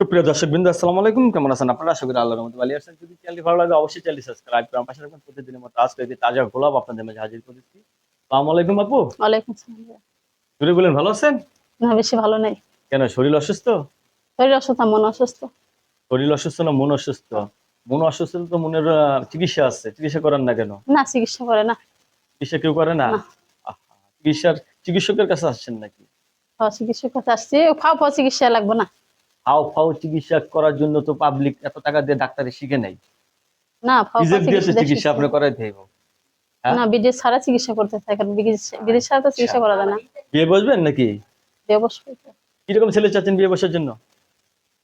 সুপ্রিয় দর্শক বিন্দু আসসালামু আলাইকুম। কেমন আছেন আপনারা? আশা করি আল্লাহর রহমতে ভালো আছেন। যদি চ্যানেলটি ভালো লাগে অবশ্যই চ্যানেলটি সাবস্ক্রাইব করুন পাশে রাখবেন প্রতিদিনের মতো আজকে তাজা গোলাপ আপনাদের মাঝে হাজির করেছি। আসসালামু আলাইকুম আপু। ওয়ালাইকুম আসসালাম জুড়ে বলেন ভালো আছেন? না বেশি ভালো নেই। কেন শরীর অসুস্থ? শরীর অসুস্থ মন অসুস্থ। শরীর অসুস্থ না মন অসুস্থ? মন অসুস্থ তো মনের চিকিৎসা আছে। চিকিৎসা করেন না কেন? না চিকিৎসা করে না। চিকিৎসা কেউ করে না। চিকিৎসার চিকিৎসকের কাছে আসছেন নাকি? হ্যাঁ, চিকিৎসার কাছে আসছি। ফাও ফাও চিকিৎসা লাগবে না। হাও ফাও চিকিৎসা করার জন্য তো পাবলিক এত টাকা দিয়ে ডাক্তারে শিখে নাই না চিকিৎসা আপনি করাই দেব হ্যাঁ? না বিদেশ ছাড়া চিকিৎসা করতে থাকে কারণ বিদেশ ছাড়া তো চিকিৎসা করা যায় না। বিয়ে বসবেন নাকি? অবশ্যই তো। কীরকম ছেলে চাচ্ছেন বিয়ে বসার জন্য?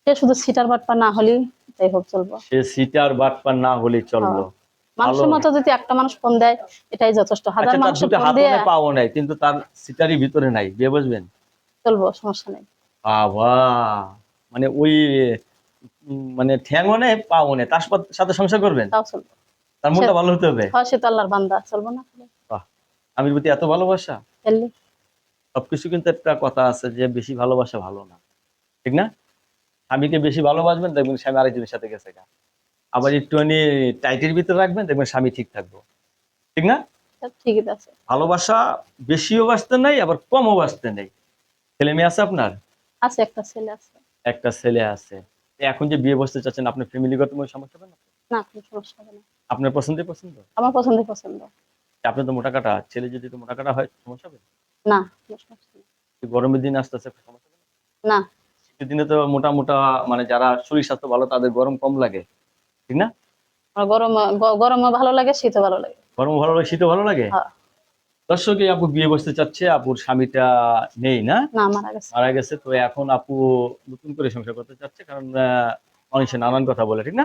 সে শুধু সিটার বাটপা না হলেই তাই হোক চলবো। সে সিটার বাটপার না হলে চলল মানুষের মতো যদি একটা মানুষ ফোন দেয় এটাই যথেষ্ট। হাজার আচ্ছা মানুষ ফোন হাত দিয়ে পাও নাই কিন্তু তার সিটারই ভিতরে নাই। বিয়ে বসবেন? চলবো সমস্যা নেই। বাবা। মানে ওই মানে ঠ্যাংও নেই পাও নেই তার সাথে- সংসার করবেন? তার মনটা ভালো হতে হবে? হয় সে তো আল্লাহর বান্দা চলবো না। বাহ আমি প্রতি এত ভালোবাসা? সবকিছু কিন্তু একটা কথা আছে যে বেশি ভালোবাসা ভালো না। ঠিক না? স্বামীকে বেশি ভালোবাসবেন দেখবেন স্বামী আরেকজনের সাথে গেছে গা। আবার একটুখানি টাইটের ভিতরে রাখবেন দেখবেন স্বামী ঠিক থাকব। ঠিক না? ঠিকই আছে। ভালোবাসা বেশিও বাঁচতে নাই আবার কমও বাঁচতে নেই। ছেলে মেয়ে আছে আপনার? আছে একটা ছেলে আছে। একটা ছেলে আছে। এখন যে বিয়ে বসতে চাচ্ছেন আপনার ফ্যামিলিগত কোনো সমস্যা হবে না? না কোনো সমস্যা হবে না। আপনার পছন্দের পছন্দ? আমার পছন্দের পছন্দ। আপনি তো মোটা কাটা ছেলে যদি একটু মোটা কাটা হয় সমস্যা হবে? না। গরমের দিন আস্তে আস্তে সমস্যা হবে না? শীতের দিনে তো মোটা মোটা মানে যারা শরীর স্বাস্থ্য ভালো তাদের গরম কম লাগে। ঠিক না? গরম গরমও ভালো লাগে শীতও ভালো লাগে। গরম ভালো লাগে শীতও ভালো লাগে? হ্যাঁ। দর্শক এই আপু বিয়ে বসতে চাচ্ছে আপুর স্বামীটা নেই না? মারা গেছে। তো এখন আপু নতুন করে সংসার করতে চাচ্ছে কারণ অনেক নানান কথা বলে ঠিক না?